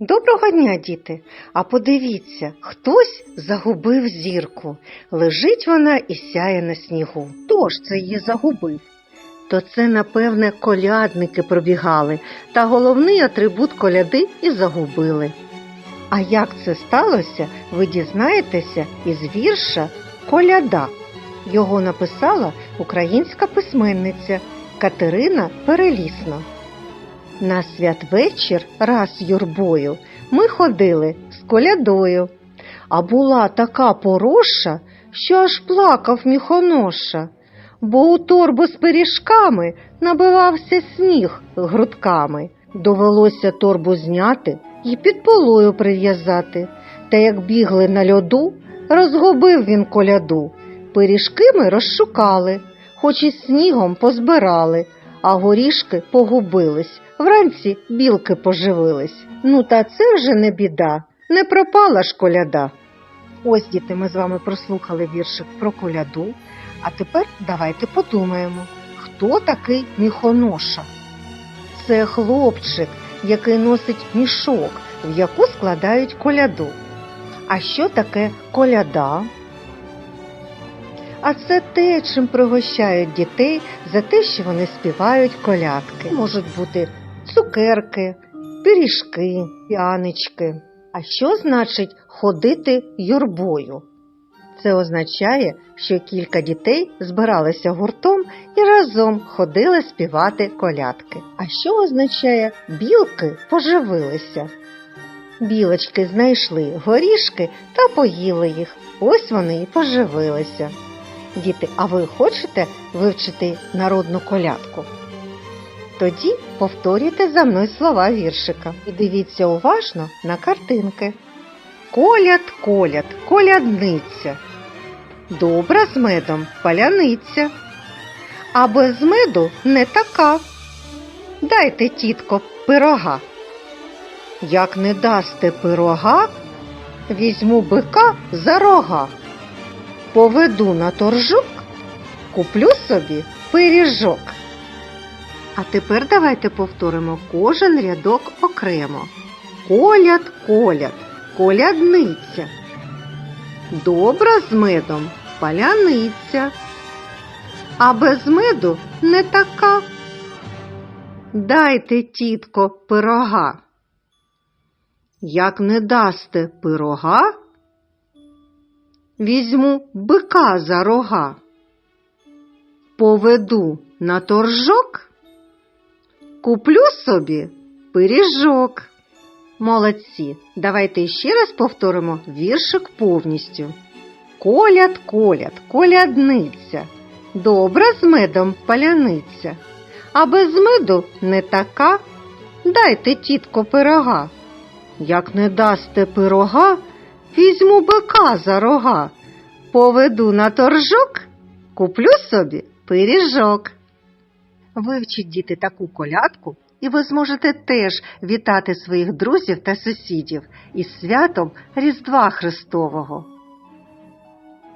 Доброго дня, діти! А подивіться, хтось загубив зірку. Лежить вона і сяє на снігу. Хто ж це її загубив? То це, напевне, колядники пробігали, та головний атрибут коляди і загубили. А як це сталося, ви дізнаєтеся із вірша Коляда. Його написала українська письменниця Катерина Перелісна. На святвечір раз юрбою ми ходили з колядою, а була така пороша, що аж плакав міхоноша, бо у торбу з пиріжками набивався сніг грудками. Довелося торбу зняти і під полою прив'язати. Та як бігли на льоду, розгубив він коляду. Пиріжки ми розшукали, хоч і снігом позбирали, а горішки погубились. Вранці білки поживились. Ну, та це вже не біда, не пропала ж коляда. Ось, діти, ми з вами прослухали віршик про коляду, а тепер давайте подумаємо, хто такий міхоноша? Це хлопчик, який носить мішок, в яку складають коляду. А що таке коляда? А це те, чим пригощають дітей за те, що вони співають колядки. Можуть бути цукерки, пиріжки, п'янички. А що значить ходити юрбою? Це означає, що кілька дітей збиралися гуртом і разом ходили співати колядки. А що означає білки поживилися? Білочки знайшли горішки та поїли їх. Ось вони і поживилися. Діти, а ви хочете вивчити народну колядку? Тоді повторюйте за мною слова віршика і дивіться уважно на картинки. Коляд, коляд, колядниця. Добра з медом паляниця. А без меду не така. Дайте, тітко, пирога. Як не дасте пирога, візьму бика за рога. Поведу на торжок, куплю собі пиріжок. А тепер давайте повторимо кожен рядок окремо. Коляд, коляд, колядниця. Добра з медом паляниця. А без меду не така. Дайте, тітко, пирога. Як не дасте пирога, візьму бика за рога. Поведу на торжок, куплю собі пиріжок. Молодці, давайте ще раз повторимо віршик повністю. Коляд, коляд, колядниця, добра з медом паляниця, а без меду не така. Дайте, тітко, пирога. Як не дасте пирога, візьму бика за рога, поведу на торжок, куплю собі пиріжок. Вивчіть діти таку колядку, і ви зможете теж вітати своїх друзів та сусідів із святом Різдва Христового.